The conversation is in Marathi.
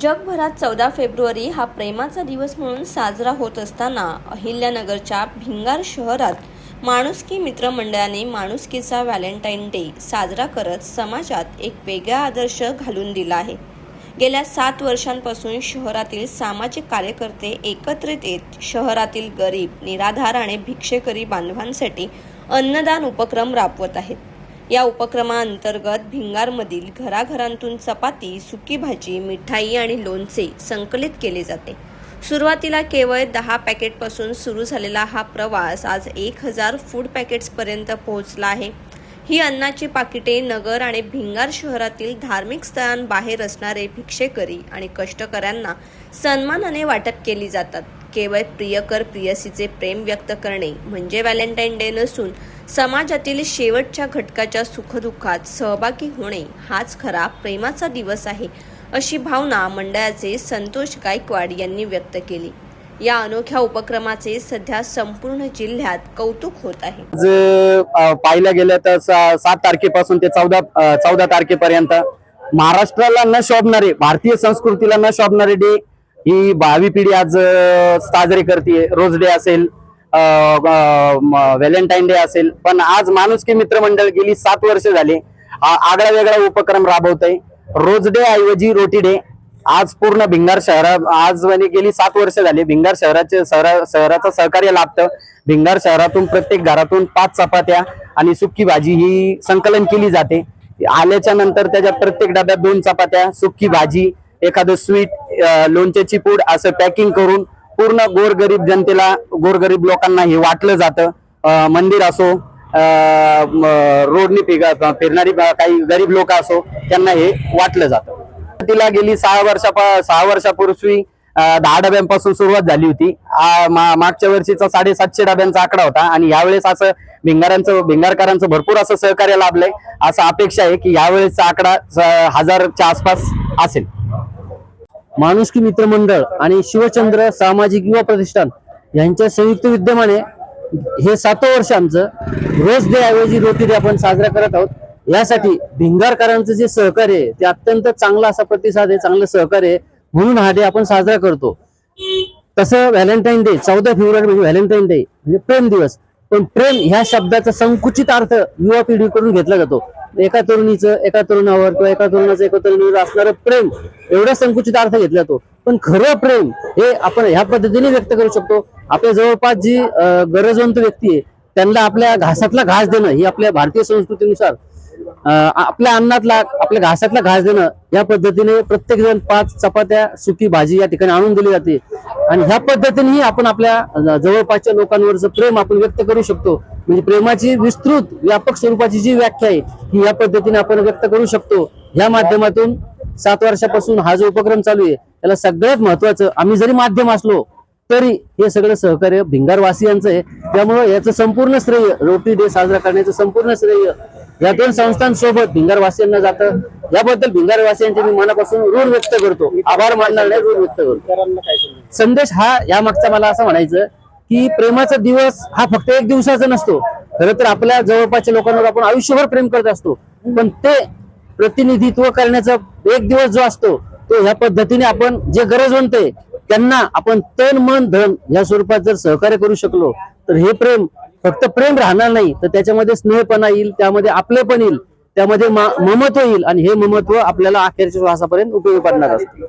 जगभरात चौदा फेब्रुवारी हा प्रेमाचा दिवस म्हणून साजरा होत असताना अहिल्यानगरच्या भिंगार शहरात माणुसकी मित्रमंडळाने माणुसकीचा व्हॅलेंटाईन डे साजरा करत समाजात एक वेगळा आदर्श घालून दिला आहे. गेल्या सात वर्षांपासून शहरातील सामाजिक कार्यकर्ते एकत्रित येत शहरातील गरीब निराधार आणि भिक्षेकरी बांधवांसाठी अन्नदान उपक्रम राबवत आहेत. या उपक्रमाअंतर्गत भिंगारमधील घराघरांतून चपाती सुकी भाजी मिठाई आणि लोणचे संकलित केले जाते. सुरुवातीला केवळ दहा पॅकेटपासून सुरू झालेला हा प्रवास आज एक हजार फूड पॅकेट्सपर्यंत पोहोचला आहे. ही अन्नाची पाकिटे नगर आणि भिंगार शहरातील धार्मिक स्थळांबाहेर असणारे भिक्षेकरी आणि कष्टकऱ्यांना सन्मानाने वाटप केली जातात. केवळ प्रियकर प्रियसीचे प्रेम व्यक्त करणे म्हणजे व्हॅलेंटाईन डे नसून समाजातील शेवटच्या घटकाच्या सुखदुःखात सहभागी होणे हाच खरा प्रेमाचा दिवस आहे अशी भावना मंडळाचे संतोष गायकवाड यांनी व्यक्त केली. या अनोख्या उपक्रमाचे सध्या संपूर्ण जिल्ह्यात कौतुक होत आहे. आज पाहिलं गेलं तर सात तारखेपासून ते चौदा चौदा तारखेपर्यंत महाराष्ट्राला न शोभणारे भारतीय संस्कृतीला न शोभणारे डे ही भावी पिढी आज साजरी करते रोज डे असेल व्हॅलेंटाईन डे असेल. पण आज माणुसकी मित्रमंडळ गेली सात वर्ष झाले. आ- आगळा वेगळा उपक्रम राबवत आहे रोज डे ऐवजी रोटी डे. आज पूर्ण भिंगार शहरा आज म्हणजे गेली सात वर्ष झाली. भिंगार शहराचे शहरा शहराचं सहकार्य लाभतं. भिंगार शहरातून प्रत्येक घरातून पाच चपात्या आणि सुक्की भाजी ही संकलन केली जाते. आल्याच्यानंतर त्याच्या प्रत्येक डब्यात दोन चपात्या सुक्की भाजी एखादं स्वीट लोणच्याची पूड असं पॅकिंग करून पूर्ण गोरगरीब जनतेला गोरगरीब लोकांना हे वाटलं जातं. मंदिर असो अं, रोडनी फिरणारी काही गरीब लोक असो त्यांना हे वाटलं जातं. तिला गेली सहा वर्षा सहा वर्षापूर्वी दहा डब्यांपासून सुरुवात झाली होती. मा- मागच्या वर्षीचा साडेसातशे डब्यांचा आकडा होता आणि यावेळेस असं भिंगारांचं भिंगारकरांचं भरपूर असं सहकार्य लाभलंय. असं अपेक्षा आहे की यावेळेसचा आकडा स- हजारच्या आसपास असेल. माणुसकी मित्रमंडळ आणि शिवचंद्र सामाजिक युवा प्रतिष्ठान यांच्या संयुक्त विद्यमाने हे सातवं वर्ष आमचं रोज डे ऐवजी रोटी डे आपण साजरा करत आहोत. यासाठी भिंगारकरांचं जे सहकार्य आहे ते अत्यंत चांगला असा प्रतिसाद आहे चांगलं सहकार्य आहे. म्हणून हा डे आपण साजरा करतो. तसं व्हॅलेंटाईन डे चौदा फेब्रुवारी म्हणजे व्हॅलेंटाईन डे म्हणजे प्रेम दिवस. पण प्रेम ह्या शब्दाचा संकुचित अर्थ युवा पिढीकडून घेतला जातो. एका तरुणीचं एका तरुणावर किंवा एका तरुणाचं एका तरुणीवर असणारं प्रेम एवढा संकुचित अर्थ घेतला जातो. पण खरं प्रेम हे आपण ह्या पद्धतीने व्यक्त करू शकतो. आपल्या जवळपास जी गरजवंत व्यक्ती आहे त्यांना आपल्या घासातला घास देणं ही आपल्या भारतीय संस्कृतीनुसार आपल्या अन्नातला आपल्या घासातला घास देणं या पद्धतीने प्रत्येक जण पाच चपात्या सुकी भाजी या ठिकाणी आणून दिली जाते. आणि ह्या पद्धतीनेही आपण आपल्या जवळपासच्या लोकांवरचं प्रेम आपण व्यक्त करू शकतो. म्हणजे प्रेमाची विस्तृत व्यापक स्वरूपाची जी व्याख्या आहे ही या पद्धतीने आपण व्यक्त करू शकतो. या माध्यमातून सात वर्षापासून हा जो उपक्रम चालू आहे त्याला सगळ्यात महत्वाचं आम्ही जरी माध्यम असलो तरी हे सगळं सहकार्य भिंगारवासियांचं आहे. त्यामुळं याचं संपूर्ण श्रेय रोटी डे साजरा करण्याचं संपूर्ण श्रेय या दोन संस्थांसोबत भिंगारवासियांना जातं. याबद्दल भिंगारवासियांचे मी मनापासून ऋण व्यक्त करतो. आभार मानणार नाही ऋण व्यक्त करतो. संदेश हा या मागचा मला असं म्हणायचं की प्रेमाचा दिवस हा फक्त एक दिवसाचा नसतो. खरं तर आपल्या जवळपासच्या लोकांवर आपण आयुष्यभर प्रेम करत असतो. पण ते प्रतिनिधित्व करण्याचा एक दिवस जो असतो तो ह्या पद्धतीने आपण जे गरजवंत आहे त्यांना आपण तन मन धन या स्वरूपात जर सहकार्य करू शकलो तर हे प्रेम फक्त प्रेम राहणार नाही तर त्याच्यामध्ये स्नेहपणा येईल त्यामध्ये आपले पण येईल त्यामध्ये ममत्व येईल आणि हे ममत्व आपल्याला अखेरच्या श्वासापर्यंत उपयोगी पडणार असते.